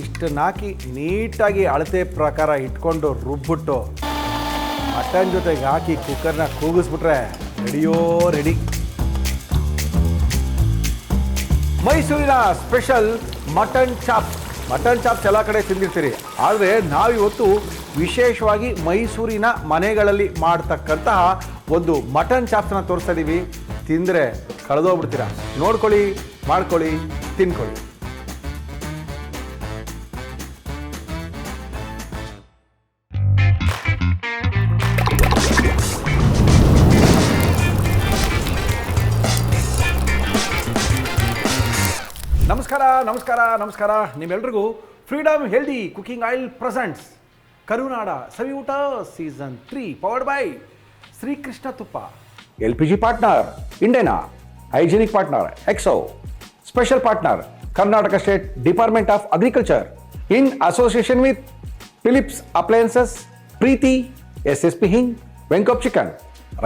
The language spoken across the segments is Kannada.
ಇಷ್ಟನ್ನ ನಾಕಿ ನೀಟಾಗಿ ಅಳತೆ ಪ್ರಕಾರ ಇಟ್ಕೊಂಡು ರುಬ್ಬಿಟ್ಟು ಮಟನ್ ಜೊತೆಗೆ ಹಾಕಿ ಕುಕ್ಕರ್ನ ಕೂಗಿಸ್ಬಿಟ್ರೆ ರೆಡಿಯೋ ರೆಡಿ ಮೈಸೂರಿನ special mutton chop mutton chops ಎಲ್ಲ ಕಡೆ ತಿಂದಿರ್ತೀರಿ. ಆದರೆ ನಾವಿವತ್ತು ವಿಶೇಷವಾಗಿ ಮೈಸೂರಿನ ಮನೆಗಳಲ್ಲಿ ಮಾಡ್ತಕ್ಕಂತಹ ಒಂದು ಮಟನ್ ಚಾಪ್ಸ್ನ ತೋರಿಸ್ತಾ ಇದ್ದೀವಿ ತಿಂದರೆ ಕಳೆದೋಗ್ಬಿಡ್ತೀರಾ. ನೋಡ್ಕೊಳ್ಳಿ, ಮಾಡ್ಕೊಳ್ಳಿ, ತಿನ್ಕೊಳ್ಳಿ. ನಮಸ್ಕಾರ ನಮಸ್ಕಾರ ನಮಸ್ಕಾರ. ನಿಮ್ಮೆಲ್ರಿಗೂ Freedom healthy cooking oil presents Karunada Savi Oota season three powered by Srikrishna ತುಪ್ಪ. L P G partner Indane. Hygienic partner Exo special partner Karnataka state department of agriculture in association with Philips appliances Preethi S S P hing ವೆಂಕಪ್ chicken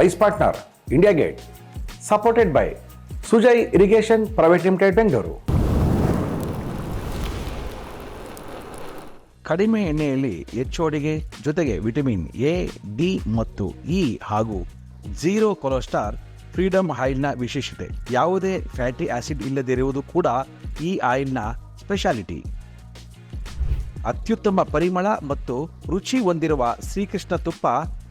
rice partner India Gate supported by Sujay irrigation private limited Bengaluru ಕಡಿಮೆ ಎಣ್ಣೆಯಲ್ಲಿ ಹೆಚ್ಚು ಅಡಿಗೆ ಜೊತೆಗೆ ವಿಟಮಿನ್ ಎ, ಡಿ ಮತ್ತು ಇ ಹಾಗೂ ಝೀರೋ ಕೊಲೆಸ್ಟ್ರಾಲ್ ಫ್ರೀಡಮ್ ಆಯಿಲ್ನ ವಿಶೇಷತೆ. ಯಾವುದೇ ಫ್ಯಾಟಿ ಆಸಿಡ್ ಇಲ್ಲದಿರುವುದು ಕೂಡ ಈ ಆಯಿಲ್ನ ಸ್ಪೆಷಾಲಿಟಿ. ಅತ್ಯುತ್ತಮ ಪರಿಮಳ ಮತ್ತು ರುಚಿ ಹೊಂದಿರುವ ಶ್ರೀಕೃಷ್ಣ ತುಪ್ಪ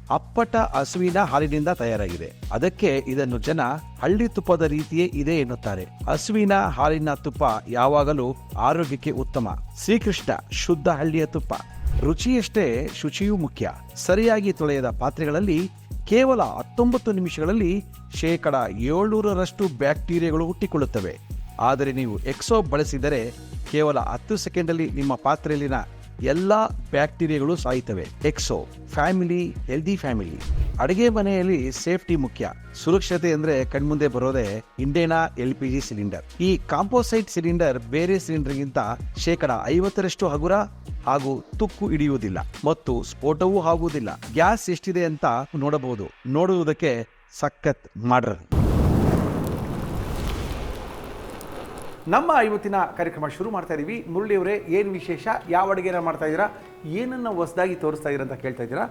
ಅಪ್ಪಟ ಹಸುವಿನ ಹಾಲಿನಿಂದ ತಯಾರಾಗಿದೆ. ಅದಕ್ಕೆ ಇದನ್ನು ಜನ ಹಳ್ಳಿ ತುಪ್ಪದ ರೀತಿಯೇ ಇದೆ ಎನ್ನುತ್ತಾರೆ. ಹಸುವಿನ ಹಾಲಿನ ತುಪ್ಪ ಯಾವಾಗಲೂ ಆರೋಗ್ಯಕ್ಕೆ ಉತ್ತಮ. ಶ್ರೀಕೃಷ್ಣ ಶುದ್ಧ ಹಳ್ಳಿಯ ತುಪ್ಪ. ರುಚಿಯಷ್ಟೇ ಶುಚಿಯೂ ಮುಖ್ಯ. ಸರಿಯಾಗಿ ತೊಳೆಯದ ಪಾತ್ರೆಗಳಲ್ಲಿ ಕೇವಲ ಹತ್ತೊಂಬತ್ತು ನಿಮಿಷಗಳಲ್ಲಿ ಶೇಕಡ ಏಳ್ನೂರರಷ್ಟು ಬ್ಯಾಕ್ಟೀರಿಯಾಗಳು ಹುಟ್ಟಿಕೊಳ್ಳುತ್ತವೆ. ಆದರೆ ನೀವು ಎಕ್ಸೋ ಬಳಸಿದರೆ ಕೇವಲ ಹತ್ತು ಸೆಕೆಂಡಲ್ಲಿ ನಿಮ್ಮ ಪಾತ್ರೆಯಲ್ಲಿನ ಎಲ್ಲ ಬ್ಯಾಕ್ಟೀರಿಯಾಗಳು ಸಾಯ್ತವೆ. Exo, family, healthy family. ಅಡಿಗೆ ಮನೆಯಲ್ಲಿ ಸೇಫ್ಟಿ ಮುಖ್ಯ. ಸುರಕ್ಷತೆ ಅಂದ್ರೆ ಕಣ್ಮುಂದೆ ಬರೋದೇ Indane L P G cylinder. ಈ ಕಾಂಪೋಸೈಟ್ ಸಿಲಿಂಡರ್ ಬೇರೆ ಸಿಲಿಂಡರ್ಗಿಂತ ಶೇಕಡ ಐವತ್ತರಷ್ಟು ಹಗುರ ಹಾಗೂ ತುಕ್ಕು ಹಿಡಿಯುವುದಿಲ್ಲ. ಮತ್ತು ಸ್ಫೋಟವೂ ಆಗುವುದಿಲ್ಲ. ಗ್ಯಾಸ್ ಎಷ್ಟಿದೆ ಅಂತ ನೋಡಬಹುದು. ನೋಡುವುದಕ್ಕೆ ಸಖತ್ ಮಾಡ್ರ ನಮ್ಮ ಇವತ್ತಿನ ಕಾರ್ಯಕ್ರಮ ಶುರು ಮಾಡ್ತಾ ಇದ್ದೀವಿ ಮುರಳಿಯವರೇ, ಏನು ವಿಶೇಷ? ಯಾವ ಅಡುಗೆನ ಮಾಡ್ತಾ ಇದ್ದೀರಾ ಏನನ್ನು ಹೊಸದಾಗಿ ತೋರಿಸ್ತಾ ಇದ್ದೀರಾ ಅಂತ ಕೇಳ್ತಾ ಇದ್ದೀರಾ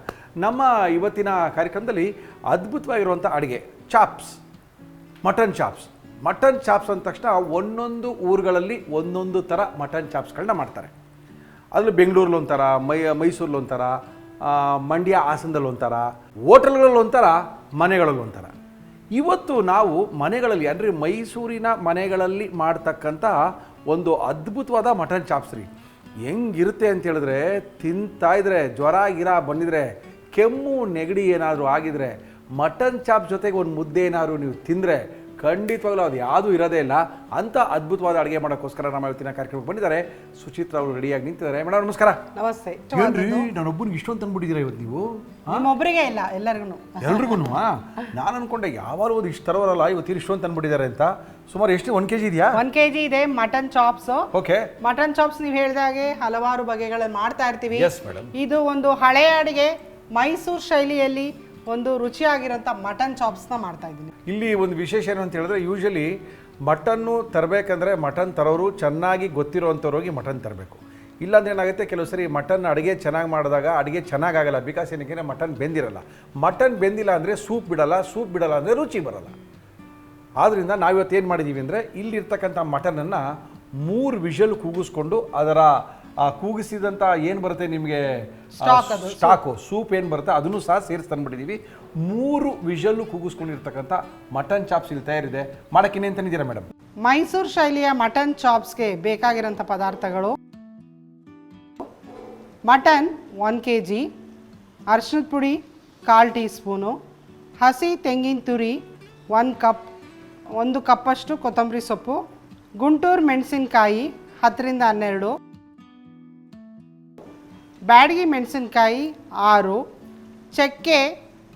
ನಮ್ಮ ಇವತ್ತಿನ ಕಾರ್ಯಕ್ರಮದಲ್ಲಿ ಅದ್ಭುತವಾಗಿರುವಂಥ ಅಡುಗೆ, chops, mutton chops. Mutton chops ಅಂದ ತಕ್ಷಣ ಒಂದೊಂದು ಊರುಗಳಲ್ಲಿ ಒಂದೊಂದು ಥರ ಮಟನ್ ಚಾಪ್ಸ್ಗಳನ್ನ ಮಾಡ್ತಾರೆ. ಅದರಲ್ಲಿ ಬೆಂಗಳೂರಲ್ಲಿ ಒಂಥರ, ಮೈ ಮೈಸೂರಲ್ಲಿ ಒಂಥರ ಮಂಡ್ಯ ಹಾಸನದಲ್ಲಿ ಒಂಥರ ಹೋಟೆಲ್ಗಳಲ್ಲಿ ಒಂಥರ ಮನೆಗಳಲ್ಲಿ ಒಂಥರ. ಇವತ್ತು ನಾವು ಮನೆಗಳಲ್ಲಿ, ಅಂದರೆ ಮೈಸೂರಿನ ಮನೆಗಳಲ್ಲಿ ಮಾಡ್ತಕ್ಕಂಥ ಒಂದು ಅದ್ಭುತವಾದ ಮಟನ್ ಚಾಪ್ಸ್ ರೀ. ಹೆಂಗಿರುತ್ತೆ ಅಂತ ಹೇಳಿದ್ರೆ, ತಿಂತಾ ಜ್ವರ ಗಿರ ಬಂದಿದ್ರೆ, ಕೆಮ್ಮು ನೆಗಡಿ ಏನಾದರೂ ಆಗಿದ್ರೆ, ಮಟನ್ ಚಾಪ್ ಜೊತೆಗೆ ಒಂದು ಮುದ್ದೆ ಏನಾದರೂ ನೀವು ತಿಂದರೆ ಖಂಡಿತವಾಗ್ಲೂ ಅದು ಯಾವುದೂ ಇರೋದೇ ಇಲ್ಲ. ಅಂತ ಅದ್ಭುತವಾದ ಅಡುಗೆ ಮಾಡೋಕ್ಕೋಸ್ಕರ ನಮ್ಮ ಇವತ್ತಿನ ಕಾರ್ಯಕ್ರಮಕ್ಕೆ ಬಂದಿದ್ದಾರೆ. ಸುಚಿತ್ರ ಅವರು ರೆಡಿಯಾಗಿ ನಿಂತಿದ್ದಾರೆ. ಮೇಡಮ್ ನಮಸ್ಕಾರ. ನಮಸ್ತೆ. ಏನ್ರಿ ನಾನೊಬ್ಬನಿಗೆ ಇಷ್ಟೊಂದು ತಂದ್ಬಿಟ್ಟಿದ್ದೀರಾ ಇವತ್ತು ನೀವು? ಒಬ್ಬರಿಗೇ ಇಲ್ಲ ಎಲ್ಲರಿಗೂ ಎಲ್ರಿಗೂ ನಾನು ಅನ್ಕೊಂಡೆ ಯಾವಾಗಲೂ ಒಂದು ಇಷ್ಟು ತರೋರಲ್ಲ ಇವತ್ತು ಇಷ್ಟೊಂದು ತಂದ್ಬಿಟ್ಟಿದ್ದಾರೆ ಅಂತ. ಸುಮಾರು ಎಷ್ಟು ಒನ್ ಕೆ ಜಿ ಇದೆಯಾ? ಒಂದ್ ಕೆಜಿ ಇದೆ mutton chops okay. Mutton chops ನೀವು ಹೇಳಿದಾಗೆ ಹಲವಾರು ಬಗೆಗಳನ್ನು ಮಾಡ್ತಾ ಇರ್ತೀವಿ. ಇದು ಒಂದು ಹಳೆಯ ಅಡಿಗೆ ಮೈಸೂರು ಶೈಲಿಯಲ್ಲಿ ಒಂದು ರುಚಿಯಾಗಿರೋಂಥ ಮಟನ್ ಚಾಪ್ಸ್ನ ಮಾಡ್ತಾ ಇದ್ದೀನಿ. ಇಲ್ಲಿ ಒಂದು ವಿಶೇಷ ಏನು ಅಂತ ಹೇಳಿದ್ರೆ ಯೂಶಲಿ ಮಟನ್ನು ತರಬೇಕಂದ್ರೆ ಮಟನ್ ತರೋರು ಚೆನ್ನಾಗಿ ಗೊತ್ತಿರೋವಂಥವ್ರು ಹೋಗಿ ಮಟನ್ ತರಬೇಕು. ಇಲ್ಲಾಂದ್ರೆ ಏನಾಗುತ್ತೆ, ಕೆಲವು ಸರಿ ಮಟನ್ ಅಡುಗೆ ಚೆನ್ನಾಗಿ ಮಾಡಿದಾಗ ಅಡುಗೆ ಚೆನ್ನಾಗಾಗಲ್ಲ ಬಿಕಾಸ್ ಏನಕ್ಕೆ, ಮಟನ್ ಬೆಂದಿರಲ್ಲ. ಮಟನ್ ಬೆಂದಿಲ್ಲ ಅಂದರೆ ಸೂಪ್ ಬಿಡಲ್ಲ ಸೂಪ್ ಬಿಡಲ್ಲ ಅಂದರೆ ರುಚಿ ಬರಲ್ಲ. ಆದ್ದರಿಂದ ನಾವಿವತ್ತು ಏನು ಮಾಡಿದ್ದೀವಿ ಅಂದರೆ, ಇಲ್ಲಿರ್ತಕ್ಕಂಥ ಮಟನನ್ನು ಮೂರು ವಿಷಲ್ ಕೂಗಿಸ್ಕೊಂಡು ಅದರ ಆ ಕೂಗಿಸಿದಂಥ ಏನು ಬರುತ್ತೆ ನಿಮಗೆ? ಸ್ಟಾಕು ಸೂಪ್ ಏನು ಬರುತ್ತೆ? ಅದನ್ನು ಸಹ ಸೇರಿಸಿ ತಂದ್ಬಿಟ್ಟಿದ್ದೀವಿ ಮೂರು ವಿಷಲ್ಲು ಕೂಗಿಸ್ಕೊಂಡಿರ್ತಕ್ಕಂಥ ಮಟನ್ ಚಾಪ್ಸ್ ಇಲ್ಲಿ ತಯಾರಿದೆ. ಮಾಡಕ್ಕೆ ಇನ್ನೇನು ತಂದಿದ್ದೀರಾ ಮೇಡಮ್ ಮೈಸೂರು ಶೈಲಿಯ ಮಟನ್ ಚಾಪ್ಸ್ಗೆ ಬೇಕಾಗಿರೋಂಥ ಪದಾರ್ಥಗಳು ಮಟನ್ ಒನ್ ಕೆ ಜಿ ಅರ್ಶಿನದ ಪುಡಿ ಕಾಲು ಟೀ ಸ್ಪೂನು ಹಸಿ ತೆಂಗಿನ ತುರಿ ಒಂದು ಕಪ್ ಒಂದು ಕಪ್ಪಷ್ಟು ಕೊತ್ತಂಬರಿ ಸೊಪ್ಪು ಗುಂಟೂರು ಮೆಣಸಿನಕಾಯಿ ಹತ್ತರಿಂದ ಹನ್ನೆರಡು ಬ್ಯಾಡಗಿ ಮೆಣಸಿನಕಾಯಿ ಆರು ಚಕ್ಕೆ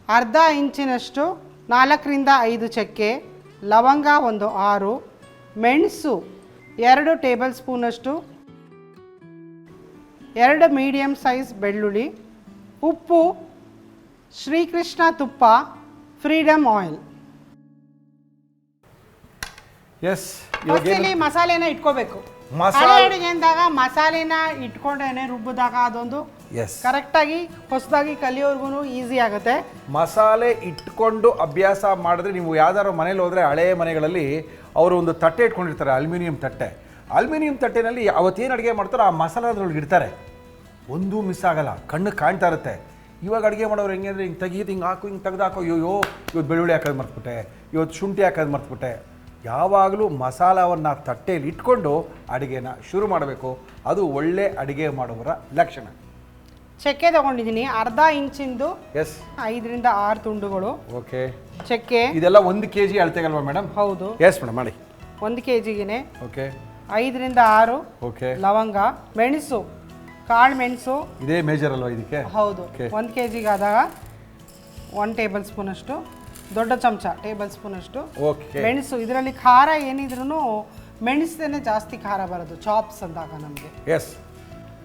ಅರ್ಧ ಇಂಚಿನಷ್ಟು ನಾಲ್ಕರಿಂದ ಐದು ಚಕ್ಕೆ ಲವಂಗ ಒಂದು ಆರು ಮೆಣಸು ಎರಡು ಟೇಬಲ್ ಸ್ಪೂನಷ್ಟು ಎರಡು ಮೀಡಿಯಮ್ ಸೈಜ್ ಬೆಳ್ಳುಳ್ಳಿ ಉಪ್ಪು ಶ್ರೀಕೃಷ್ಣ ತುಪ್ಪ ಫ್ರೀಡಮ್ ಆಯಿಲ್ ಎಸ್ ಇವಾಗ ಫಸ್ಟ್ ಇಲ್ಲಿ ಮಸಾಲೆನ ಇಟ್ಕೋಬೇಕು ಹಳೆ ಮಸಾಲೆ ಅಡುಗೆ ಅಂದಾಗ ಮಸಾಲೆನ ಇಟ್ಕೊಂಡೇನೆ ರುಬ್ಬಿದಾಗ ಅದೊಂದು ಎಸ್ ಕರೆಕ್ಟಾಗಿ ಹೊಸದಾಗಿ ಕಲಿಯೋರ್ಗು ಈಸಿ ಆಗುತ್ತೆ. ಮಸಾಲೆ ಇಟ್ಕೊಂಡು ಅಭ್ಯಾಸ ಮಾಡಿದ್ರೆ ನೀವು ಯಾವ್ದಾದ್ರು ಮನೇಲಿ ಹೋದರೆ ಹಳೆ ಮನೆಗಳಲ್ಲಿ ಅವರು ಒಂದು ತಟ್ಟೆ ಇಟ್ಕೊಂಡಿರ್ತಾರೆ ಅಲ್ಯೂಮಿನಿಯಂ ತಟ್ಟೆ. ಅಲ್ಯೂಮಿನಿಯಂ ತಟ್ಟೆನಲ್ಲಿ ಅವತ್ತೇನು ಅಡುಗೆ ಮಾಡ್ತಾರೋ ಆ ಮಸಾಲೆ ಅದ್ರೊಳಗೆ ಇಡ್ತಾರೆ. ಒಂದೂ ಮಿಸ್ ಆಗಲ್ಲ ಕಣ್ಣು ಕಾಣ್ತಾ ಇರುತ್ತೆ. ಇವಾಗ ಅಡುಗೆ ಮಾಡೋರು ಹೆಂಗೆ ಅಂದರೆ ಹಿಂಗೆ ತೆಗೀದು ಹಿಂಗೆ ಹಾಕು ಹಿಂಗೆ ತೆಗೆದು ಹಾಕೋ ಅಯ್ಯೋ ಇವತ್ತು ಬೆಳ್ಳುಳ್ಳಿ ಹಾಕೋದು ಮರ್ತ್ಬಿಟ್ಟೆ ಇವತ್ತು ಶುಂಠಿ ಹಾಕೋದು ಮರ್ತ್ಬಿಟ್ಟೆ. ಯಾವಾಗಲೂ ಮಸಾಲವನ್ನು ತಟ್ಟೆಯಲ್ಲಿ ಇಟ್ಕೊಂಡು ಅಡುಗೆನ ಶುರು ಮಾಡಬೇಕು. ಅದು ಒಳ್ಳೆ ಅಡುಗೆ ಮಾಡುವರ ಲಕ್ಷಣ. ಚಕ್ಕೆ ತಗೊಂಡಿದ್ದೀನಿ. ಅರ್ಧ ಇಂಚಿಂದು ಎಸ್ ಐದರಿಂದ ಆರು ತುಂಡುಗಳು. ಓಕೆ ಚಕ್ಕೆ. ಇದೆಲ್ಲ ಒಂದು ಕೆ ಜಿ ಅಳತೆಗಲ್ವಾ ಮೇಡಮ್ ಹೌದು. ಎಸ್ ಮೇಡಮ್ ಮಾಡಿ. ಒಂದು ಕೆ ಜಿಗೆ ಓಕೆ ಐದರಿಂದ ಆರು. ಓಕೆ ಲವಂಗ ಮೆಣಸು ಕಾಳು ಮೆಣಸು. ಇದೇ ಮೇಜರ್ ಅಲ್ವಾ ಇದಕ್ಕೆ? ಹೌದು. Okay. ಒಂದು ಕೆ ಜಿಗೆ ಆದಾಗ ಒನ್ ಟೇಬಲ್ ಸ್ಪೂನಷ್ಟು ದೊಡ್ಡ ಚಮಚ ಟೇಬಲ್ ಸ್ಪೂನಷ್ಟು ಓಕೆ ಮೆಣಸು ಇದರಲ್ಲಿ ಖಾರ ಏನಿದ್ರೂ ಮೆಣಸದೇ ಜಾಸ್ತಿ ಖಾರ ಬರೋದು ಚಾಪ್ಸ್ ಅಂದಾಗ ನಮಗೆ. ಎಸ್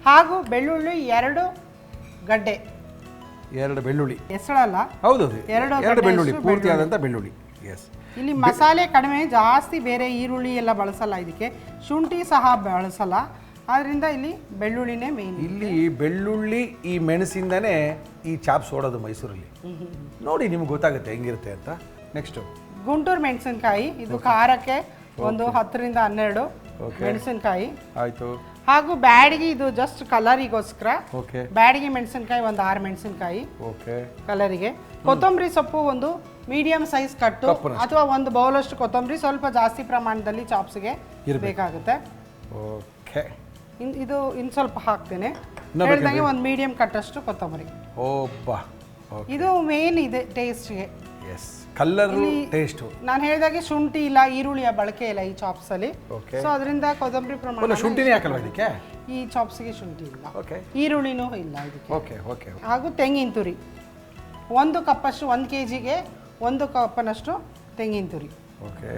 ಹಾಗೂ ಬೆಳ್ಳುಳ್ಳಿ ಎರಡು ಗಡ್ಡೆ. ಎರಡು ಬೆಳ್ಳುಳ್ಳಿ. ಹೆಸಳಲ್ಲ ಹೌದು ಎರಡು ಎರಡು ಬೆಳ್ಳುಳ್ಳಿ ಪೂರ್ತಿಯಾದಂಥ ಪೂರ್ತಿ ಆದಂಥ ಬೆಳ್ಳುಳ್ಳಿ. ಎಸ್ ಇಲ್ಲಿ ಮಸಾಲೆ ಕಡಿಮೆ ಜಾಸ್ತಿ ಬೇರೆ ಈರುಳ್ಳಿ ಎಲ್ಲ ಬಳಸಲ್ಲ ಇದಕ್ಕೆ. ಶುಂಠಿ ಸಹ ಬಳಸಲ್ಲ. ಆದ್ದರಿಂದ ಇಲ್ಲಿ ಬೆಳ್ಳುಳ್ಳಿನೇ ಮೇನ್ ಇಲ್ಲಿ ಬೆಳ್ಳುಳ್ಳಿ ಈ ಮೆಣಸಿಂದನೇ ಈ ಚಾಪ್ಸ್ ಓಡೋದು ಮೈಸೂರಲ್ಲಿ. ನೋಡಿ ನಿಮ್ಗೆ ಗೊತ್ತಾಗುತ್ತೆ ಹೆಂಗಿರುತ್ತೆ ಅಂತ. ನೆಕ್ಸ್ಟು ಗುಂಟೂರು ಮೆಣಸಿನಕಾಯಿ ಇದು ಖಾರಕ್ಕೆ ಒಂದು ಹತ್ತರಿಂದ ಹನ್ನೆರಡು. ಮೆಣಸಿನಕಾಯಿ. ಆಯಿತು. ಹಾಗೂ ಬ್ಯಾಡಗಿ ಇದು ಜಸ್ಟ್ ಕಲರಿಗೋಸ್ಕರ ಓಕೆ ಬ್ಯಾಡಿಗೆ ಮೆಣಸಿನಕಾಯಿ ಒಂದು ಆರು ಮೆಣಸಿನಕಾಯಿ ಓಕೆ ಕಲರಿಗೆ ಕೊತ್ತಂಬರಿ ಸೊಪ್ಪು ಒಂದು ಮೀಡಿಯಂ ಸೈಜ್ ಕಟ್ಟು. ಅಥವಾ ಒಂದು ಬೌಲಷ್ಟು ಕೊತ್ತಂಬರಿ ಸ್ವಲ್ಪ ಜಾಸ್ತಿ ಪ್ರಮಾಣದಲ್ಲಿ ಚಾಪ್ಸ್ಗೆ ಬೇಕಾಗುತ್ತೆ. ಓಕೆ ಇನ್- ಇದು ಇನ್ನು ಸ್ವಲ್ಪ ಹಾಕ್ತೇನೆ. ಹೇಳ್ದಂಗೆ ಒಂದು ಮೀಡಿಯಂ ಕಟ್ಟಷ್ಟು ಕೊತ್ತಂಬರಿ. ಓಕೆ ಇದು ಮೇನ್ ಇದೆ ಟೇಸ್ಟ್ಗೆ ಎಸ್ ಕಲ್ಲರ್ ಟೇಸ್ಟ್ ನಾನು ಹೇಳಿದಾಗೆ ಶುಂಠಿ ಇಲ್ಲ ಈರುಳ್ಳಿಯ ಬಳಕೆ ಇಲ್ಲ ಈ ಚಾಪ್ಸ್ ಅಲ್ಲಿ. ಸೊ ಅದರಿಂದ ಕೊತ್ತಂಬರಿ ಪ್ರಮಾಣ ಶುಂಠಿನೇ ಹಾಕಲ್ವಾ ಇದಕ್ಕೆ? ಈ ಚಾಪ್ಸ್ಗೆ ಶುಂಠಿ ಇಲ್ಲ. ಓಕೆ ಈರುಳ್ಳಿನೂ ಇಲ್ಲ ಇದಕ್ಕೆ. ಓಕೆ ಓಕೆ ಹಾಗೂ ತೆಂಗಿನ ತುರಿ. ಒಂದು ಕಪ್ಪಷ್ಟು ಒಂದು ಕೆ ಜಿಗೆ ಒಂದು ಕಪ್ಪನಷ್ಟು ತೆಂಗಿನ ತುರಿ. ಓಕೆ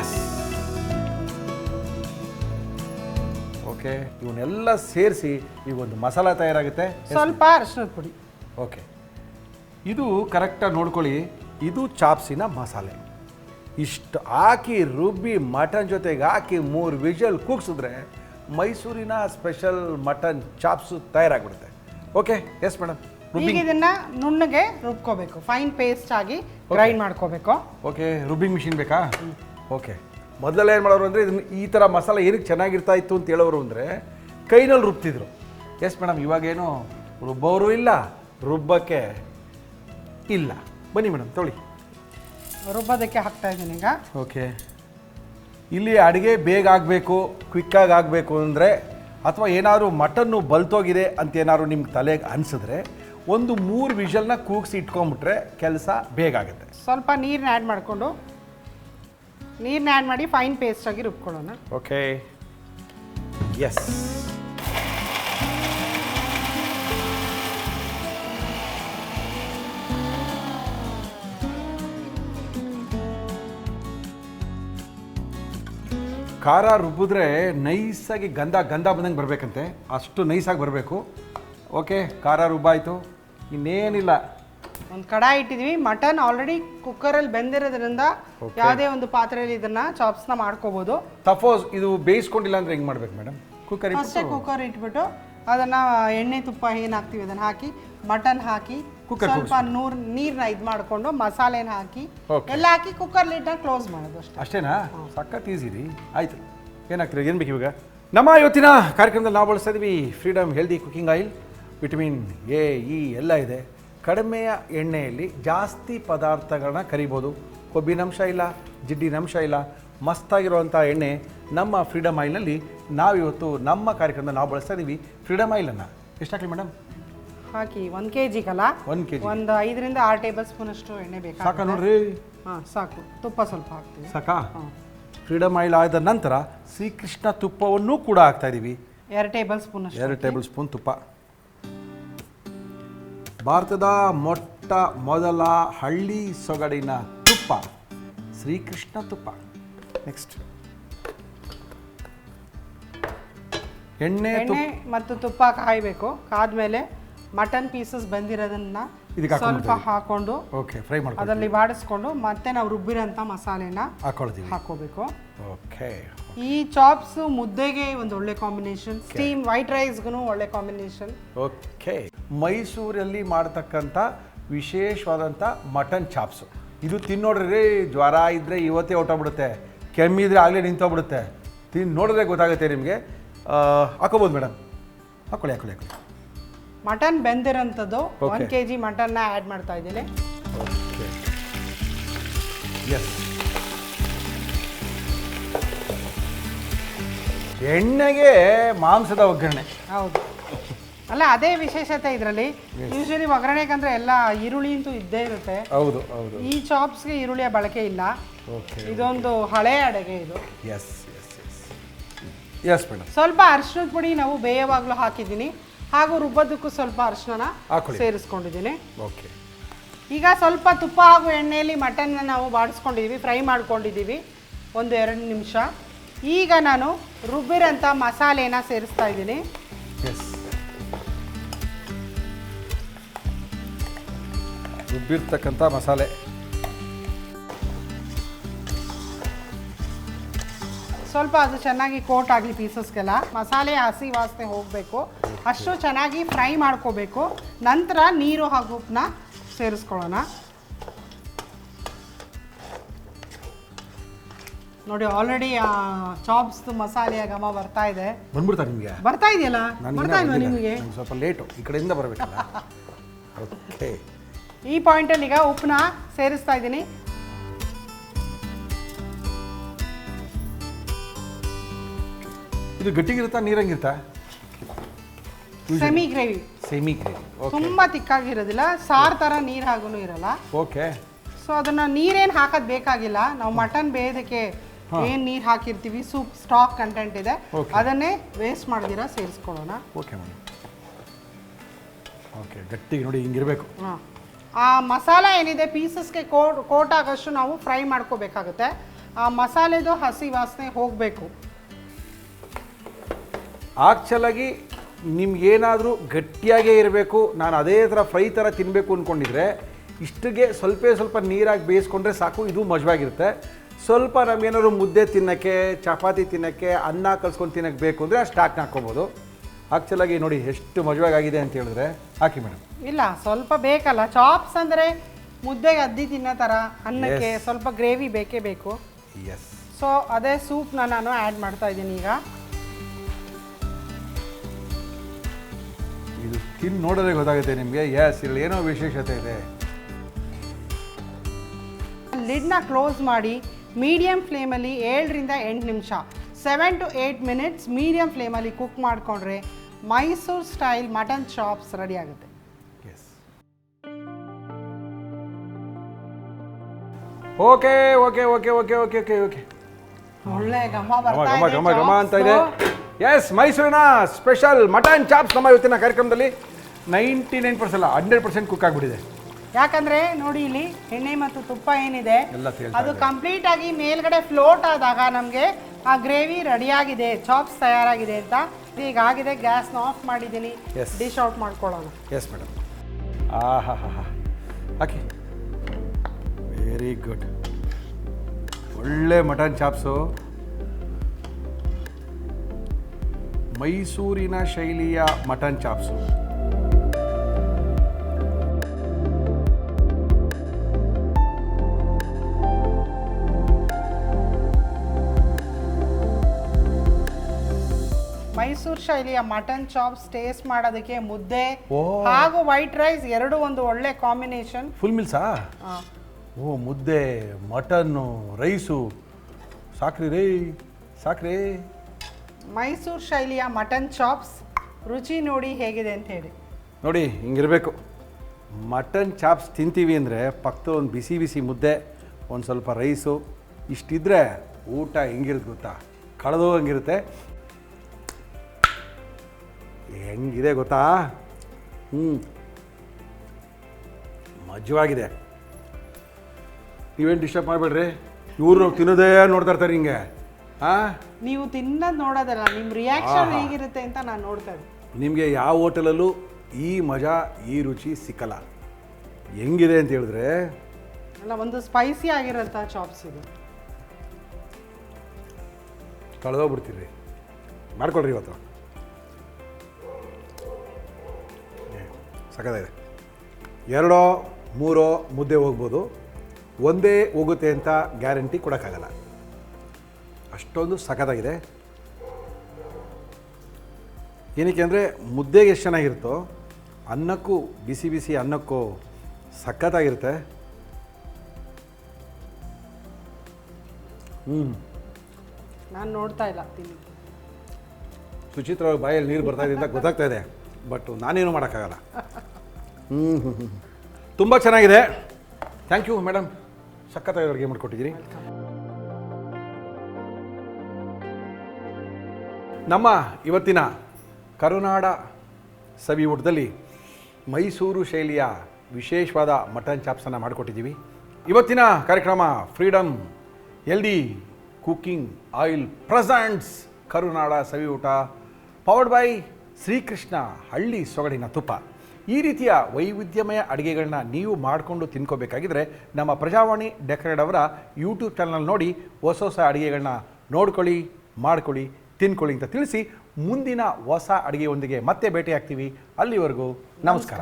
ಎಸ್ ಓಕೆ ಇವನ್ನೆಲ್ಲ ಸೇರಿಸಿ ಈಗ ಒಂದು ಮಸಾಲ ತಯಾರಾಗುತ್ತೆ. ಸ್ವಲ್ಪ ಅರಿಶಿನದ ಪುಡಿ. ಓಕೆ. ಇದು ಕರೆಕ್ಟಾಗಿ ನೋಡ್ಕೊಳ್ಳಿ. ಇದು ಚಾಪ್ಸಿನ ಮಸಾಲೆ. ಇಷ್ಟು ಹಾಕಿ ರುಬ್ಬಿ ಮಟನ್ ಜೊತೆಗೆ ಹಾಕಿ ಮೂರು ವಿಜಲ್ ಕೂಗ್ಸಿದ್ರೆ ಮೈಸೂರಿನ ಸ್ಪೆಷಲ್ ಮಟನ್ ಚಾಪ್ಸು ತಯಾರಾಗ್ಬಿಡುತ್ತೆ. ಓಕೆ? Yes madam? ಈಗ ಇದನ್ನ ನುಣ್ಣಗೆ ರುಬ್ಕೋಬೇಕು. ಫೈನ್ ಪೇಸ್ಟ್ ಆಗಿ ಗ್ರೈಂಡ್ ಮಾಡ್ಕೋಬೇಕು. ಓಕೆ ರುಬ್ಬಿಂಗ್ ಮಿಷಿನ್ ಬೇಕಾ? ಓಕೆ. ಮೊದಲೆಲ್ಲ ಏನು ಮಾಡೋರು ಅಂದರೆ ಇದನ್ನು ಈ ಥರ ಮಸಾಲೆ ಏನಕ್ಕೆ ಚೆನ್ನಾಗಿರ್ತಾ ಇತ್ತು ಅಂತ ಹೇಳೋರು ಅಂದರೆ ಕೈನಲ್ಲಿ ರುಬ್ತಿದ್ರು. ಎಸ್ ಮೇಡಮ್ ಇವಾಗೇನು ರುಬ್ಬೋರು ಇಲ್ಲ ರುಬ್ಬಕ್ಕೆ ಇಲ್ಲ. ಬನ್ನಿ ಮೇಡಮ್ ತೊಳಿ. ರುಬ್ಬೋದಕ್ಕೆ ಹಾಕ್ತಾ ಇದ್ದೀನಿ ಈಗ. ಓಕೆ ಇಲ್ಲಿ ಅಡುಗೆ ಬೇಗ ಆಗಬೇಕು ಕ್ವಿಕ್ಕಾಗಿ ಆಗಬೇಕು ಅಂದರೆ ಅಥವಾ ಏನಾದರೂ ಮಟನ್ನು ಬಲ್ತೋಗಿದೆ ಅಂತ ಏನಾದ್ರು ನಿಮ್ಗೆ ತಲೆಗೆ ಅನಿಸಿದ್ರೆ ಒಂದು ಮೂರು ವಿಷಲ್ನ ಕೂಗಿಸಿ ಇಟ್ಕೊಂಬಿಟ್ರೆ ಕೆಲಸ ಬೇಗ ಆಗುತ್ತೆ. ಸ್ವಲ್ಪ ನೀರನ್ನ ಆ್ಯಡ್ ಮಾಡಿಕೊಂಡು ನೀರನ್ನ ಆ್ಯಡ್ ಮಾಡಿ ಫೈನ್ ಪೇಸ್ಟ್ ಆಗಿ ರುಬ್ಕೊಳ್ಳೋಣ. ಓಕೆ ಎಸ್ ಖಾರ ರುಬ್ಬಿದ್ರೆ ನೈಸಾಗಿ ಗಂಧ ಗಂಧ ಬಂದಂಗೆ ಬರಬೇಕಂತೆ. ಅಷ್ಟು ನೈಸಾಗಿ ಬರಬೇಕು. ಓಕೆ ಖಾರ ರುಬ್ಬಾಯಿತು. ಇನ್ನೇನಿಲ್ಲ. ಒಂದು ಕಡಾಯಿ ಇಟ್ಟಿದ್ವಿ. ಮಟನ್ ಆಲ್ರೆಡಿ ಕುಕ್ಕರಲ್ಲಿ ಬೆಂದಿರೋದ್ರಿಂದ ಯಾವುದೇ ಒಂದು ಪಾತ್ರೆಯಲ್ಲಿ ಇದನ್ನ ಚಾಪ್ಸ್ನ ಮಾಡ್ಕೋಬಹುದು ಸಪೋಸ್ ಇದು ಬೇಯಿಸ್ಕೊಂಡಿಲ್ಲ ಅಂದ್ರೆ ಹೆಂಗ್ ಮಾಡ್ಬೇಕು ಮೇಡಮ್ ಕುಕ್ಕರ್ ಫಸ್ಟೇ ಕುಕ್ಕರ್ ಇಟ್ಬಿಟ್ಟು ಅದನ್ನ ಎಣ್ಣೆ ತುಪ್ಪ ಏನು ಹಾಕ್ತೀವಿ ಅದನ್ನ ಹಾಕಿ ಮಟನ್ ಹಾಕಿ ಕುಕ್ಕರ್ ಸ್ವಲ್ಪ ನೂರ್ ನೀರ್ನ ಇದು ಮಾಡ್ಕೊಂಡು ಮಸಾಲೆನ ಹಾಕಿ Okay. ಎಲ್ಲ ಹಾಕಿ ಕುಕ್ಕರ್ ಲಿಡ್ನ ಕ್ಲೋಸ್ ಮಾಡೋದು ಅಷ್ಟೇ. ಅಷ್ಟೇನಾ? ಸಖತ್ ಈಸಿ ರೀ. ಆಯ್ತು. ಏನಾಗ್ತೀರಾ ಏನು ಬೇಕು ಇವಾಗ ನಮ್ಮ ಇವತ್ತಿನ ಕಾರ್ಯಕ್ರಮದಲ್ಲಿ ನಾವು ಬಳಸ್ತಾ ಇದೀವಿ Freedom healthy cooking oil vitamin A E ಎಲ್ಲ ಇದೆ. ಕಡಿಮೆಯ ಎಣ್ಣೆಯಲ್ಲಿ ಜಾಸ್ತಿ ಪದಾರ್ಥಗಳನ್ನ ಕರಿಬೋದು. ಕೊಬ್ಬಿನಂಶ ಇಲ್ಲ ಜಿಡ್ಡಿನಂಶ ಇಲ್ಲ ಮಸ್ತಾಗಿರುವಂಥ ಎಣ್ಣೆ ನಮ್ಮ ಫ್ರೀಡಮ್ ಆಯಿಲ್ನಲ್ಲಿ ನಾವಿವತ್ತು ನಮ್ಮ ಕಾರ್ಯಕ್ರಮದಲ್ಲಿ ನಾವು ಬಳಸ್ತಾ ಇದ್ದೀವಿ ಫ್ರೀಡಮ್ ಆಯಿಲನ್ನು ಎಷ್ಟಾಗಲಿ ಮೇಡಮ್ ಹಾಕಿ ಒಂದು ಕೆ ಜಿಗಲ್ಲ ಒಂದು ಕೆ ಜಿ ಒಂದು ಐದರಿಂದ ಆರು ಟೇಬಲ್ ಸ್ಪೂನ್ ಅಷ್ಟು ಎಣ್ಣೆ ಸಾಕ ಸಾಕು ನೋಡ್ರಿ? ಹಾಂ ಸಾಕು. ತುಪ್ಪ ಸ್ವಲ್ಪ ಹಾಕ್ತೀವಿ. ಸಾಕಾ? ಹಾಂ. ಫ್ರೀಡಮ್ ಆಯಿಲ್ ಆದ ನಂತರ ಶ್ರೀಕೃಷ್ಣ ತುಪ್ಪವನ್ನು ಕೂಡ ಹಾಕ್ತಾ ಇದ್ದೀವಿ ಎರಡು ಟೇಬಲ್ ಸ್ಪೂನ್ ಎರಡು ಟೇಬಲ್ ಸ್ಪೂನ್ ತುಪ್ಪ. ಭಾರತದ ಮೊಟ್ಟ ಮೊದಲ ಹಳ್ಳಿ ಸೊಗಡಿನ ತುಪ್ಪ ಶ್ರೀಕೃಷ್ಣ ತುಪ್ಪ. ನೆಕ್ಸ್ಟ್ ಎಣ್ಣೆ ತುಪ್ಪ ಎಣ್ಣೆ ಮತ್ತು ತುಪ್ಪ ಕಾಯಬೇಕು. ಕಾದ್ಮೇಲೆ ಮಟನ್ ಪೀಸಸ್ ಬಂದಿರೋದನ್ನ ಇದಕ್ಕೆ ಹಾಕೊಂಡ್ಬಿಡ್ತೀವಿ. ಸ್ವಲ್ಪ ಹಾಕೊಂಡು ಓಕೆ ಫ್ರೈ ಮಾಡ್ಕೊಂಡು ಅದರಲ್ಲಿ ಬಾಡಿಸ್ಕೊಂಡು ಮತ್ತೆ ನಾವು ರುಬ್ಬಿರೋಂಥ ಮಸಾಲೆನ ಹಾಕೊಳ್ತೀವಿ. ಹಾಕೋಬೇಕು ಓಕೆ ಈ ಚಾಪ್ಸ್ ಮುದ್ದೆಗೆ ಒಂದು ಒಳ್ಳೆ ಕಾಂಬಿನೇಷನ್ ಸ್ಟೀಮ್ ವೈಟ್ ರೈಸ್ಗೂ ಒಳ್ಳೆ ಕಾಂಬಿನೇಷನ್ ಓಕೆ ಮೈಸೂರಲ್ಲಿ ಮಾಡ್ತಕ್ಕಂಥ ವಿಶೇಷವಾದಂಥ ಮಟನ್ ಚಾಪ್ಸು. ಇದು ತಿನ್ನೋಡ್ರಿ ಜ್ವರ ಇದ್ದರೆ ಇವತ್ತೇ ಹೊಟ್ಟೋಗ್ಬಿಡುತ್ತೆ ಕೆಮ್ಮಿದ್ರೆ ಆಗಲೇ ನಿಂತೋಗ್ಬಿಡುತ್ತೆ. ತಿನ್ ನೋಡಿದ್ರೆ ಗೊತ್ತಾಗುತ್ತೆ ನಿಮಗೆ. ಹಾಕೋಬೋದು ಮೇಡಮ್. ಹಾಕೊಳ್ಳಿ ಹಾಕೊಳ್ಳಿ ಹಾಕೊಳ್ಳಿ. ಮಟನ್ ಬೆಂದಿರೋಂಥದ್ದು. ಒನ್ ಕೆ ಜಿ ಮಟನ್ನ ಆ್ಯಡ್ ಮಾಡ್ತಾ ಇದ್ದೀನಿ. ಓಕೆ ಎಸ್ ಎಣ್ಣೆಗೆ ಮಾಂಸದ ಒಗ್ಗರಣೆ. ಹೌದು. ಅಲ್ಲ ಅದೇ ವಿಶೇಷತೆ ಇದರಲ್ಲಿ. ಯೂಶಲಿ ಒಗ್ಗರಣೆಗಂದ್ರೆ ಎಲ್ಲ ಈರುಳ್ಳಿ ಅಂತೂ ಇದ್ದೇ ಇರುತ್ತೆ. ಹೌದು ಹೌದು. ಈ ಚಾಪ್ಸ್ಗೆ ಈರುಳ್ಳಿಯ ಬಳಕೆ ಇಲ್ಲ. ಇದೊಂದು ಹಳೆ ಅಡುಗೆ ಇದು. Yes yes yes yes madam ಸ್ವಲ್ಪ ಅರಿಶಿಣದ ಪುಡಿ ನಾವು ಬೇಯವಾಗಲೂ ಹಾಕಿದ್ದೀನಿ. ಹಾಗೂ ರುಬ್ಬೋದಕ್ಕೂ ಸ್ವಲ್ಪ ಅರಿಶಿನ. ಸೇರಿಸ್ಕೊಂಡಿದ್ದೀನಿ. ಓಕೆ ಈಗ ಸ್ವಲ್ಪ ತುಪ್ಪ ಹಾಗೂ ಎಣ್ಣೆಯಲ್ಲಿ ಮಟನ್ನ ನಾವು ಬಾಡಿಸ್ಕೊಂಡಿದೀವಿ ಫ್ರೈ ಮಾಡ್ಕೊಂಡಿದ್ದೀವಿ ಒಂದು ಎರಡು ನಿಮಿಷ. ಈಗ ನಾನು ರುಬ್ಬಿರೋಂಥ ಮಸಾಲೆನ ಸೇರಿಸ್ತಾ ಇದ್ದೀನಿ. ರುಬ್ಬಿರ್ತಕ್ಕಂಥ ಮಸಾಲೆ. ಸ್ವಲ್ಪ ಅದು ಚೆನ್ನಾಗಿ ಕೋಟ್ ಆಗಲಿ ಪೀಸಸ್ಗೆಲ್ಲ. ಮಸಾಲೆ ಹಸಿ ವಾಸನೆ ಹೋಗಬೇಕು. ಅಷ್ಟು ಚೆನ್ನಾಗಿ ಫ್ರೈ ಮಾಡ್ಕೋಬೇಕು. ನಂತರ ನೀರು ಹಾಗೂ ಉಪ್ಪನ್ನ ಸೇರಿಸ್ಕೊಳ್ಳೋಣ. ನೋಡಿ ಆಲ್ರೆಡಿ ಚಾಪ್ಸ್ ಮಸಾಲೆಯ ಘಮ ಬರ್ತಾ ಇದೆ. ಬಂದ್ಬಿಡ್ತಾ ನಿಮಗೆ? ಬರ್ತಾ ಇದೆಯಲ್ಲ? ಬರ್ತಾ ಇಲ್ವಾ ನಿಮಗೆ? ಸ್ವಲ್ಪ ಲೇಟು ಈ ಕಡೆಯಿಂದ ಬರಬೇಕಲ್ಲ? ಓಕೆ ಈ ಪಾಯಿಂಟಲ್ಲಿ ಈಗ ಉಪ್ಪನ್ನ ಸೇರಿಸ್ತಾ ಇದ್ದೀನಿ. ಇದು ಗಟ್ಟಿಗಿರುತ್ತಾ ನೀರಂಗಿರುತ್ತಾ? ಸೆಮಿ ಗ್ರೇವಿ ಸೆಮಿ ಗ್ರೇವಿ ತುಂಬ ತಿಕ್ಕಾಗಿರೋದಿಲ್ಲ ಸಾರು ಥರ ನೀರು ಹಾಗೂ ಇರಲ್ಲ. ಓಕೆ ಸೊ ಅದನ್ನ ನೀರೇನು ಹಾಕೋದು ಬೇಕಾಗಿಲ್ಲ. ನಾವು ಮಟನ್ ಬೇಯೋದಕ್ಕೆ ಏನು ನೀರು ಹಾಕಿರ್ತೀವಿ ಸೂಪ್ ಸ್ಟಾಕ್ ಕಂಟೆಂಟ್ ಇದೆ. ಅದನ್ನೇ ವೇಸ್ಟ್ ಮಾಡ್ದಿರ ಸೇರಿಸ್ಕೊಳ್ಳೋಣ. ಓಕೆ ಮೇಡಮ್ ಓಕೆ ಗಟ್ಟಿಗೆ ನೋಡಿ ಹಿಂಗಿರಬೇಕು. ಹಾಂ. ಆ ಮಸಾಲ ಏನಿದೆ ಪೀಸಸ್ಗೆ ಕೋಟ್ ಕೋಟ್ ಆಗೋಷ್ಟು ನಾವು ಫ್ರೈ ಮಾಡ್ಕೋಬೇಕಾಗುತ್ತೆ. ಆ ಮಸಾಲೆದು ಹಸಿ ವಾಸನೆ ಹೋಗಬೇಕು. ಆಕ್ಚುಲಾಗಿ ನಿಮ್ಗೇನಾದರೂ ಗಟ್ಟಿಯಾಗೇ ಇರಬೇಕು, ನಾನು ಅದೇ ಥರ ಫ್ರೈ ಥರ ತಿನ್ನಬೇಕು ಅಂದ್ಕೊಂಡಿದ್ರೆ ಇಷ್ಟಿಗೆ ಸ್ವಲ್ಪ ಸ್ವಲ್ಪ ನೀರಾಗಿ ಬೇಯಿಸ್ಕೊಂಡ್ರೆ ಸಾಕು, ಇದು ಮಜವಾಗಿರುತ್ತೆ. ಸ್ವಲ್ಪ ನಮಗೇನಾದ್ರು ಮುದ್ದೆ ತಿನ್ನೋಕ್ಕೆ, ಚಪಾತಿ ತಿನ್ನೋಕ್ಕೆ, ಅನ್ನ ಕಲ್ಸ್ಕೊಂಡು ತಿನ್ನೋಕ್ಕೆ ಬೇಕು ಅಂದರೆ ಅಷ್ಟು ಹಾಕಿ ಹಾಕ್ಕೊಬೋದು. ಆಕ್ಚುಲಾಗಿ ನೋಡಿ ಎಷ್ಟು ಮಜವಾಗಿದೆ ಅಂತ ಹೇಳಿದ್ರೆ ಹಾಕಿ ಮೇಡಮ್. ಇಲ್ಲ ಸ್ವಲ್ಪ ಬೇಕಲ್ಲ. ಚಾಪ್ಸ್ ಅಂದರೆ ಮುದ್ದೆಗೆ ಅದ್ದಿ ತಿನ್ನೋ ಥರ ಅನ್ನಕ್ಕೆ ಸ್ವಲ್ಪ ಗ್ರೇವಿ ಬೇಕೇ ಬೇಕು. ಎಸ್ ಸೊ ಅದೇ ಸೂಪ್ನ ನಾನು ಆ್ಯಡ್ ಮಾಡ್ತಾ ಇದ್ದೀನಿ ಈಗ. ಇದು ತಿಂದು ನೋಡಿದ್ರೆ ಗೊತ್ತಾಗುತ್ತೆ ನಿಮಗೆ. ಎಸ್ ಇಲ್ಲಿ ಏನೋ ವಿಶೇಷತೆ ಇದೆ. ಲಿಡ್ನ ಕ್ಲೋಸ್ ಮಾಡಿ ಮೀಡಿಯಮ್ ಫ್ಲೇಮಲ್ಲಿ ಏಳರಿಂದ ಎಂಟು ನಿಮಿಷ. Seven to eight minutes medium ಫ್ಲೇಮಲ್ಲಿ ಕುಕ್ ಮಾಡಿಕೊಂಡ್ರೆ Mysuru style mutton chops ready ಆಗುತ್ತೆ. Yes okay okay okay okay okay okay okay ಒಳ್ಳೆ ಘಮ ಘಮ ಬರ್ತಾ ಘಮ ಘಮ ಅಂತ ಇದೆ. ಎಸ್ ಮೈಸೂರಿನ ಸ್ಪೆಷಲ್ ಮಟನ್ ಚಾಪ್ಸ್ ನಮ್ಮ ಇವತ್ತಿನ ಕಾರ್ಯಕ್ರಮದಲ್ಲಿ ನೈಂಟಿ ನೈನ್ ಪರ್ಸೆಂಟ್ ಅಲ್ಲ ಹಂಡ್ರೆಡ್ ಪರ್ಸೆಂಟ್ ಕುಕ್ ಆಗಿಬಿಟ್ಟಿದೆ. ಯಾಕಂದ್ರೆ ನೋಡಿ ಇಲ್ಲಿ ಎಣ್ಣೆ ಮತ್ತು ತುಪ್ಪ ಏನಿದೆ ಅದು. ಕಂಪ್ಲೀಟ್ ಆಗಿ ಮೇಲ್ಗಡೆ ಫ್ಲೋಟ್ ಆದಾಗ ನಮಗೆ ಆ ಗ್ರೇವಿ ರೆಡಿಯಾಗಿದೆ ಚಾಪ್ಸ್ ತಯಾರಾಗಿದೆ ಅಂತ. ಈಗ ಆಗಿದೆ ಗ್ಯಾಸ್ನ ಆಫ್ ಮಾಡಿದ್ದೀನಿ. ಡಿಶ್ ಔಟ್ ಮಾಡ್ಕೊಳ್ಳೋಣ. ಎಸ್ ಮೇಡಮ್ ಆಹಾ ಹಾ ಹಾ ವೆರಿ ಗುಡ್ ಒಳ್ಳೆ ಮಟನ್ ಚಾಪ್ಸು ಮೈಸೂರಿನ ಶೈಲಿಯ ಮಟನ್ ಚಾಪ್ಸು ಮೈಸೂರು ಶೈಲಿಯ ಮಟನ್ ಚಾಪ್ಸ್ ಟೇಸ್ಟ್ ಮಾಡೋದಕ್ಕೆ ಮುದ್ದೆ ಓ. ಹಾಗೂ ವೈಟ್ ರೈಸ್ ಎರಡು ಒಂದು ಒಳ್ಳೆ ಕಾಂಬಿನೇಷನ್ ಫುಲ್ ಮಿಲ್ಸಾ ಓ ಮುದ್ದೆ ಮಟನ್ನು ರೈಸು ಸಾಕ್ರಿ ರೇ ಸಾಕ್ರಿ. ಮೈಸೂರು ಶೈಲಿಯ ಮಟನ್ ಚಾಪ್ಸ್ ರುಚಿ ನೋಡಿ ಹೇಗಿದೆ ಅಂತ ಹೇಳಿ. ನೋಡಿ ಹಿಂಗಿರಬೇಕು. ಮಟನ್ ಚಾಪ್ಸ್ ತಿಂತೀವಿ ಅಂದರೆ ಪಕ್ಕದ ಒಂದು ಬಿಸಿ ಬಿಸಿ ಮುದ್ದೆ ಒಂದು ಸ್ವಲ್ಪ ರೈಸು ಇಷ್ಟಿದ್ರೆ ಊಟ ಹೆಂಗಿರುತ್ತೆ ಗೊತ್ತಾ? ಕಳೆದೋಗಂಗಿರುತ್ತೆ. ಹೆಂಗಿದೆ ಗೊತ್ತಾ? ಹ್ಞೂ ಮಜವಾಗಿದೆ. ನೀವೇನು ಡಿಸ್ಟರ್ಬ್ ಮಾಡಬೇಡ್ರಿ? ಇವರು ತಿನ್ನೋದೇ ನೋಡ್ತಾ ಇರ್ತಾರೆ ಹಿಂಗೆ. ಹಾಂ? ನೀವು ತಿನ್ನೋದು ನೋಡೋದಲ್ಲ ನಿಮ್ಮ ರಿಯಾಕ್ಷನ್ ಹೇಗಿರುತ್ತೆ ಅಂತ ನಾನು ನೋಡ್ತಾ ಇದ್ದೀನಿ ನಿಮಗೆ ಯಾವ ಹೋಟೆಲಲ್ಲೂ ಈ ಮಜಾ ಈ ರುಚಿ ಸಿಕ್ಕಲ್ಲ. ಹೆಂಗಿದೆ ಅಂತ ಹೇಳಿದ್ರೆ? ಅಲ್ಲ ಒಂದು ಸ್ಪೈಸಿ ಆಗಿರೋಂಥ ಚಾಪ್ಸ್ ಇದು. ಕಳೆದೋಗ್ಬಿಡ್ತೀರಿ. ಮಾಡ್ಕೊಳ್ರಿ ಇವತ್ತು. ಸಖತ್ತಾಗಿದೆ ಎರಡೋ ಮೂರೋ ಮುದ್ದೆ ಹೋಗ್ಬೋದು. ಒಂದೇ ಹೋಗುತ್ತೆ ಅಂತ ಗ್ಯಾರಂಟಿ ಕೊಡೋಕ್ಕಾಗಲ್ಲ. ಅಷ್ಟೊಂದು ಸಖತ್ತಾಗಿದೆ ಏನಕ್ಕೆ ಅಂದರೆ ಮುದ್ದೆಗೆ ಎಷ್ಟು ಚೆನ್ನಾಗಿರುತ್ತೋ ಅನ್ನಕ್ಕೂ ಬಿಸಿ ಬಿಸಿ ಅನ್ನಕ್ಕೂ ಸಖತ್ತಾಗಿರುತ್ತೆ ಹ್ಞೂ ನಾನು ನೋಡ್ತಾ ಇಲ್ಲ ತಿನ್ನಿ. ಸುಚಿತ್ರ ಬಾಯಲ್ಲಿ ನೀರು ಬರ್ತಾ ಇದೆ ಅಂತ ಗೊತ್ತಾಗ್ತಾ ಇದೆ. ಬಟ್ ನಾನೇನು ಮಾಡೋಕ್ಕಾಗಲ್ಲ. ಹ್ಞೂ ಹ್ಞೂ ತುಂಬ ಚೆನ್ನಾಗಿದೆ. ಥ್ಯಾಂಕ್ ಯು ಮೇಡಮ್ ಸಖತ್ತಾಗಿ ಅಡುಗೆ ಮಾಡಿಕೊಟ್ಟಿದ್ದೀರಿ. ನಮ್ಮ ಇವತ್ತಿನ ಕರುನಾಡ ಸವಿ ಊಟದಲ್ಲಿ ಮೈಸೂರು ಶೈಲಿಯ ವಿಶೇಷವಾದ ಮಟನ್ ಚಾಪ್ಸನ್ನು ಮಾಡಿಕೊಟ್ಟಿದ್ದೀವಿ. ಇವತ್ತಿನ ಕಾರ್ಯಕ್ರಮ Freedom healthy cooking oil presents Karunada Savi Oota powered by Shrikrishna ಹಳ್ಳಿ ಸೊಗಡಿನ ತುಪ್ಪ. ಈ ರೀತಿಯ ವೈವಿಧ್ಯಮಯ ಅಡುಗೆಗಳನ್ನ ನೀವು ಮಾಡಿಕೊಂಡು ತಿನ್ಕೋಬೇಕಾಗಿದ್ರೆ ನಮ್ಮ ಪ್ರಜಾವಾಣಿ ಡೆಕರೇಡ್ ಅವರ ಯೂಟ್ಯೂಬ್ ಚಾನಲ್ ನೋಡಿ ಹೊಸ ಹೊಸ ಅಡುಗೆಗಳನ್ನ ನೋಡ್ಕೊಳ್ಳಿ, ಮಾಡ್ಕೊಳ್ಳಿ, ತಿನ್ಕೊಳ್ಳಿ ಅಂತ ತಿಳಿಸಿ ಮುಂದಿನ ಹೊಸ ಅಡುಗೆಯೊಂದಿಗೆ ಮತ್ತೆ ಭೇಟಿಯಾಗ್ತೀವಿ. ಅಲ್ಲಿವರೆಗೂ ನಮಸ್ಕಾರ.